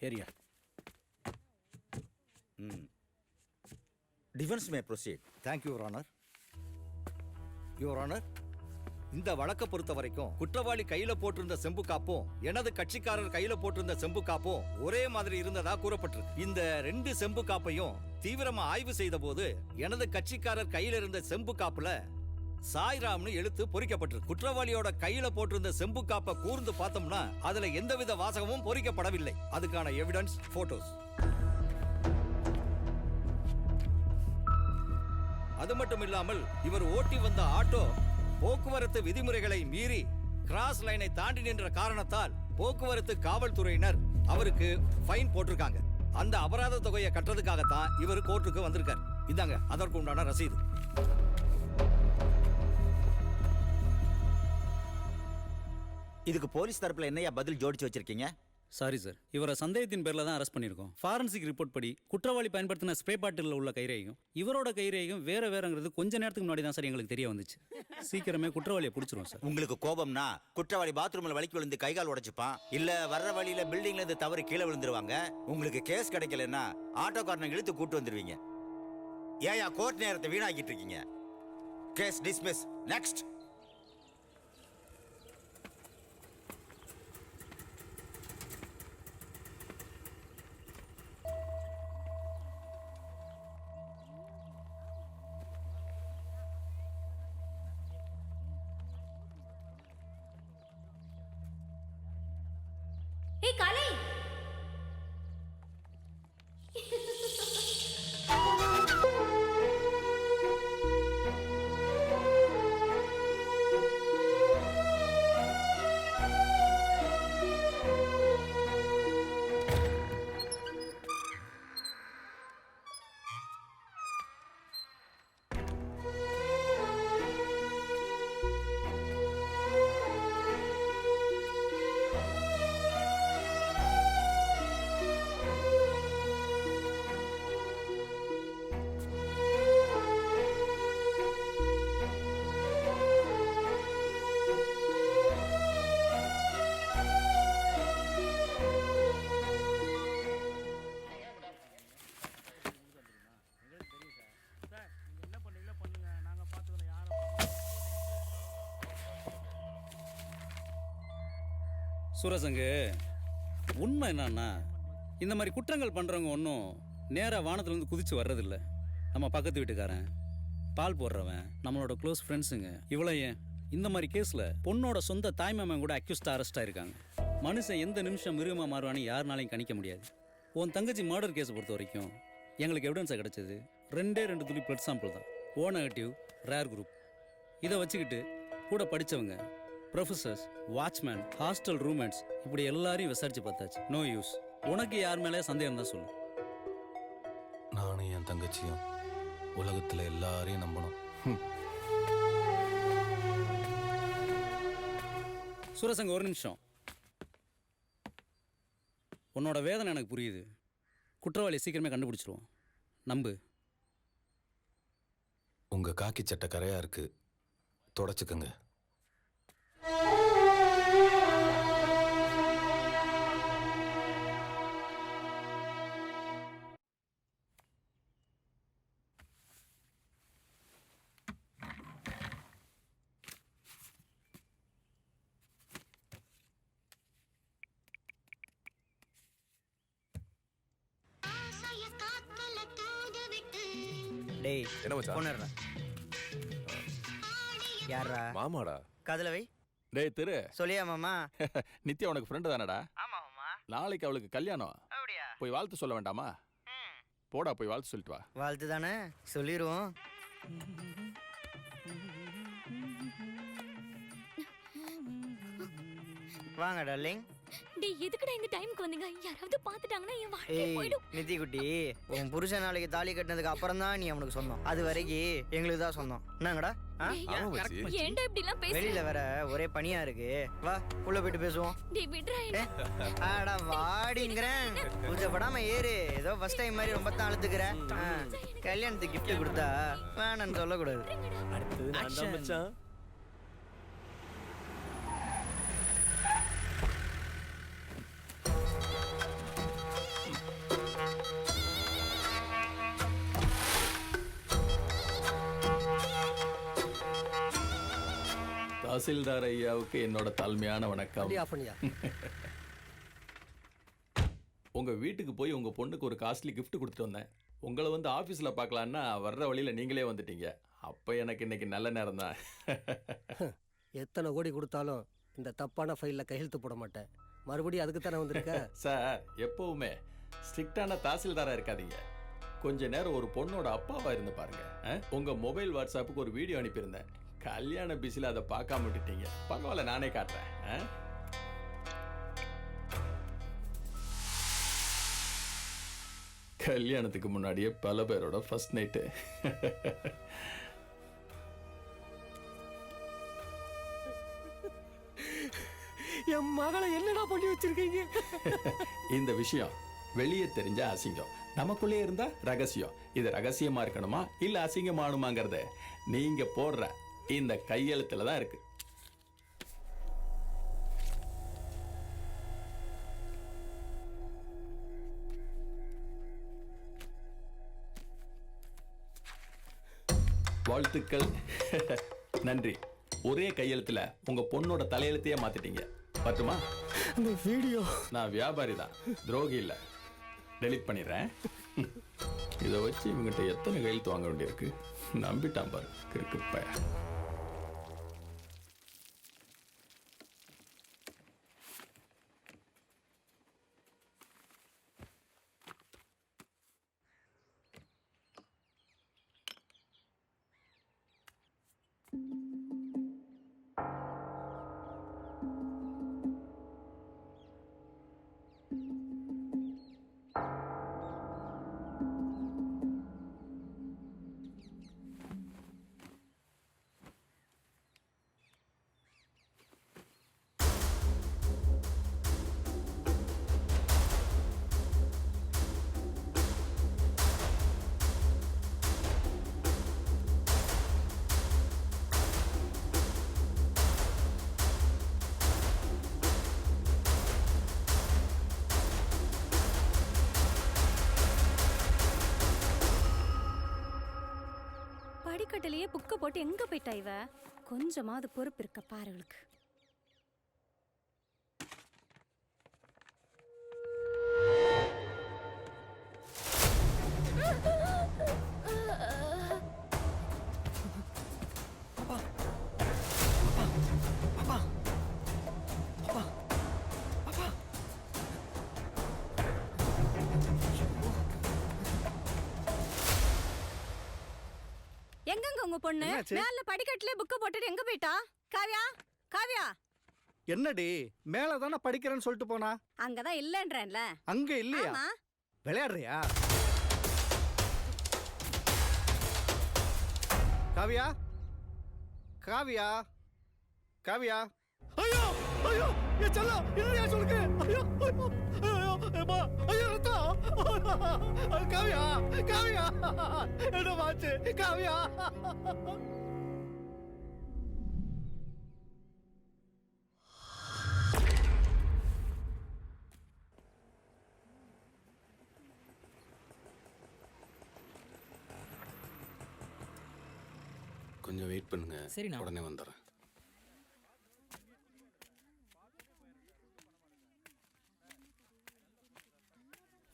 Area defence may proceed thank you your honour your honour இந்த வழக்கை பொறுத்த வரைக்கும் குற்றவாளி கையில போட்டிருந்த செம்பு காப்பும் எனது கட்சிக்காரர் கையில போட்டிருந்த செம்பு காப்பும் ஒரே மாதிரி இருந்ததா கூறப்பட்டிருக்கு. இந்த ரெண்டு செம்பு காப்பையும் தீவிரமா ஆய்வு செய்த போது எனது கட்சிக்காரர் கையில இருந்த செம்பு காப்புல சாய்ராம்னு எழுத்து பொறிக்கப்பட்டிருக்கு குற்றவாளியோட கையில போட்டிருந்த செம்பு காப்பை கூர்ந்து பார்த்தோம்னா அதுல எந்தவித வாசகமும் பொறிக்கப்படவில்லை. அதுக்கான எவிடன்ஸ் போட்டோஸ் அது மட்டும் இல்லாமல் இவர் ஓட்டி வந்த ஆட்டோ போக்குவரத்து விதிமுறைகளை மீறி கிராஸ் லைனை தாண்டி நின்ற காரணத்தால் போக்குவரத்து காவல்துறையினர் அவருக்கு ஃபைன் போட்டிருக்காங்க. அந்த அபராத தொகையை கட்டுறதுக்காகத்தான் இவர் கோர்ட்டுக்கு வந்திருக்கார். இந்தாங்க அதற்கு உண்டான ரசீது. இதுக்கு போலீஸ் தரப்புல என்னையா பதில் ஜோடிச்சு வச்சிருக்கீங்க? சாரி சார் இவரை சந்தேகத்தின் பேரில் தான் அரெஸ்ட் பண்ணியிருக்கோம். ஃபாரன்சிக் ரிப்போர்ட் படி குற்றவாளி பயன்படுத்தின ஸ்ப்ரே பாட்டிலில் உள்ள கைரேகையும் இவரோட கைரேகையும் வேற வேறங்கிறது கொஞ்ச நேரத்துக்கு முன்னாடி தான் சார் எங்களுக்கு தெரிய வந்துச்சு. சீக்கிரமே குற்றவாளியை பிடிச்சிருவோம் சார் உங்களுக்கு கோபம்னா குற்றவாளி பாத்ரூம்ல வலிக்கு விழுந்து கை கால் உடைச்சுப்பான் இல்ல வர்ற வழியில பில்டிங்ல இருந்து தவறி கீழே விழுந்துருவாங்க. உங்களுக்கு கேஸ் கிடைக்கலன்னா ஆட்டோக்காரனை இழுத்து கூட்டு வந்துருவீங்க. ஏயா கோர்ட் நேரத்தை வீணாக்கிட்டு இருக்கீங்க. கேஸ் டிஸ்மிஸ் நெக்ஸ்ட் ஏய் காலை சூரசங்கு உண்மை என்னன்னா இந்த மாதிரி குற்றங்கள் பண்ணுறவங்க ஒன்றும் நேராக வானத்துலேருந்து குதிச்சு வர்றதில்ல. நம்ம பக்கத்து வீட்டுக்காரன் பால் போடுறவன் நம்மளோட க்ளோஸ் ஃப்ரெண்ட்ஸுங்க இவ்வளோ ஏன்? இந்த மாதிரி கேஸில் பொண்ணோட சொந்த தாய்மாமன் கூட அக்யூஸ்டாக அரெஸ்ட் ஆயிருக்காங்க. மனுஷன் எந்த நிமிஷம் மிருகமாக மாறுவான்னு யாருனாலையும் கணிக்க முடியாது. உன் தங்கச்சி மர்டர் கேஸை பொறுத்த வரைக்கும் எங்களுக்கு எவிடன்ஸாக கிடைச்சது. ரெண்டே ரெண்டு துளி பிளட் சாம்பிள் தான். ஓ நெகட்டிவ் ரேர் குரூப் இதை வச்சுக்கிட்டு கூட படித்தவங்க ப்ரொஃபசர்ஸ் வாட்ச்மேன் ஹாஸ்டல் ரூம்மேட்ஸ் இப்படி எல்லாரையும் விசாரிச்சு பார்த்தாச்சு. நோ யூஸ் உனக்கு யார் மேலே சந்தேகம் தான் சொல்லு. நானும் என் தங்கச்சியும் உலகத்துல எல்லாரையும் நம்பணும். சுரசங்க ஒரு நிமிஷம். உன்னோட வேதனை எனக்கு புரியுது. குற்றவாளியை சீக்கிரமே கண்டுபிடிச்சிருவோம். நம்பு. உங்க காக்கி சட்டை கரையா இருக்கு. தொடச்சுக்கங்க. டேய் என்ன மச்சான்? போன் எடுறா. யாரா மாமாடா. காதுல வை. டேய் திரு. சொல்லியா மாமா? நித்யா உனக்கு ஃப்ரெண்டு தானடா? ஆமா மாமா. நாளைக்கு அவளுக்கு கல்யாணம். அப்படியா? போய் வாழ்த்து சொல்ல வேண்டாமா? போடா போய் வாழ்த்து சொல்லிட்டு வா. வாழ்த்து தானே? சொல்லிடுவோம் வாங்க டார்லிங். டேய் எதுக்குடா இந்த டைம்க்கு வந்தீங்க? யாராவது பார்த்துட்டாங்கன்னா என் வாழ்க்கை ஏய் போயிடும். நித்தி குட்டி உன் புருஷன் நாளைக்கு தாலி கட்டினதுக்கு அப்புறம் தான் நீ அவனுக்கு சொந்தம் அது வரைக்கும் எங்களுக்கு தான் சொந்தம் என்னங்கடா? ஆ? டேய், ஆமா மச்சி ஏன்டா இப்படி எல்லாம் பேசுற? வெளியில வேற ஒரே பனியா இருக்கு. வா உள்ள போயிட்டு பேசுவோம். டேய் விட்றா என்ன. ஆடா வாடிங்கிறேன். கூச்சப்படாம ஏறு. ஏதோ ஃபர்ஸ்ட் டைம் மாதிரி ரொம்ப தான் அழுத்துக்கிற ஆ, கல்யாணத்துக்கு gift கொடுத்தா வேணான்னு சொல்லக்கூடாது. அடுத்தது நான் தான் மச்சான். தாசில்தார் ஐயாவுக்கு என்னோட தாழ்மையான வணக்கம். உங்க வீட்டுக்கு போய் உங்க பொண்ணுக்கு ஒரு காஸ்ட்லி gift கொடுத்துட்டு வந்தேன். உங்களை வந்து ஆபீஸ்ல பார்க்கலான்னா வர்ற வழியில நீங்களே வந்துட்டீங்க. அப்ப எனக்கு இன்னைக்கு நல்ல நேரம் தான் எத்தனை கோடி கொடுத்தாலும் இந்த தப்பான ஃபைலில் கையெழுத்து போட மாட்டேன். மறுபடியும் அதுக்கு தானே வந்திருக்க? சார் எப்பவுமே ஸ்ட்ரிக்டான தாசில்தாரா இருக்காதீங்க. கொஞ்ச நேரம் ஒரு பொண்ணோட அப்பாவா இருந்து பாருங்க? உங்க மொபைல் வாட்ஸ்அப்புக்கு ஒரு வீடியோ அனுப்பியிருந்தேன். கல்யாண பிஸில அதை பார்க்காம விட்டுட்டீங்க. பரவாயில்ல நானே காட்டுறேன்? கல்யாணத்துக்கு முன்னாடியே பல பேரோட ஃபர்ஸ்ட் நைட்டு என் மகளை என்னடா பண்ணி வச்சிருக்கீங்க? இந்த விஷயம் வெளியே தெரிஞ்ச அசிங்கம். நமக்குள்ளே இருந்தா ரகசியம். இது ரகசியமா இருக்கணுமா? இல்ல அசிங்கமானுமாங்கிறத. நீங்க போடுற இந்த கையெழுத்துல தான் இருக்கு. வாழ்த்துக்கள். நன்றி. ஒரே கையெழுத்துல உங்க பொண்ணோட தலையெழுத்தையே மாத்திட்டீங்க. பட்டுமா? அந்த வீடியோ. நான் வியாபாரி தான். துரோகி இல்லை. டெலிட் பண்ணிடுறேன். இதை வச்சு இவங்ககிட்ட எத்தனை கையெழுத்து வாங்க வேண்டியிருக்கு? நம்பிட்டான் பாரு. கிறுக்கு பையன். படிக்கட்டிலேயே புக்க போட்டு எங்க போயிட்டா இவ? கொஞ்சமாவது பொறுப்பு இருக்க பாருங்களுக்கு உங்க பொண்ணு? என்னாச்சு? மேல படிக்கட்டிலே புக்க போட்டுட்டு எங்க போயிட்டா? காவியா? காவியா? என்னடி? மேல தானே படிக்கிறேன்னு சொல்லிட்டு போனா? அங்கதான் இல்லன்றேன்ல. அங்க இல்லையா? ஆமா. விளையாடுறியா? காவியா? காவியா? காவியா? ஐயோ! செல்லம் இல்லையா சொல்லுங்க ஐயோ ஐயோ ஐயோ ஏம்மா, ஐயோ ரத்தம். காவியா காவியா. என்ன மாச்சு காவியா. கொஞ்சம் வெயிட் பண்ணுங்க. சரிண்ணா. உடனே வந்துடுறேன்.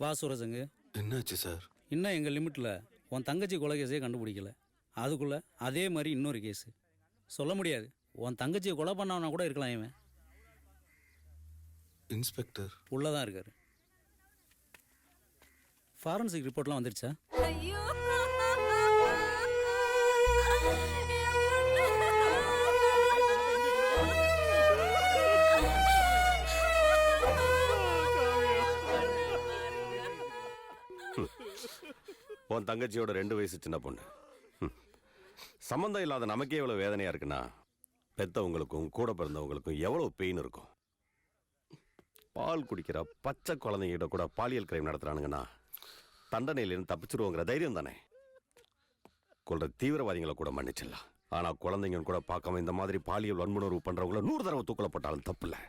வா சூரஜங்க. என்னாச்சு சார்? இன்னும் எங்கள் லிமிட்டில் உன் தங்கச்சி கொலை கேஸே கண்டுபிடிக்கல. அதுக்குள்ளே அதே மாதிரி இன்னொரு கேஸு. சொல்ல முடியாது. உன் தங்கச்சியை கொலை பண்ணவனா கூட இருக்கலாம் இவன். இன்ஸ்பெக்டர். உள்ளே தான் இருக்காரு. ஃபாரன்சிக் ரிப்போர்ட்லாம் வந்துருச்சா? ஐயோ. அவன் தங்கச்சியோட ரெண்டு வயசு சின்ன பொண்ணு. சம்மந்தம் இல்லாத நமக்கே எவ்வளோ வேதனையாக இருக்குன்னா பெத்தவங்களுக்கும் கூட பிறந்தவங்களுக்கும் எவ்வளோ பெயின் இருக்கும்? பால் குடிக்கிற பச்சை குழந்தைங்கிட்ட கூட பாலியல் கிரைம் நடத்துகிறானுங்கன்னா தண்டனையிலேருந்து தப்பிச்சிருவோங்கிற தைரியம் தானே? கொள்ற தீவிரவாதிகளை கூட மன்னிச்சிடலாம். ஆனால் குழந்தைங்க கூட பார்க்காம இந்த மாதிரி பாலியல் வன்முணர்வு பண்ணுறவங்கள நூறு தடவை தூக்கல போட்டாலும் தப்பு இல்லை.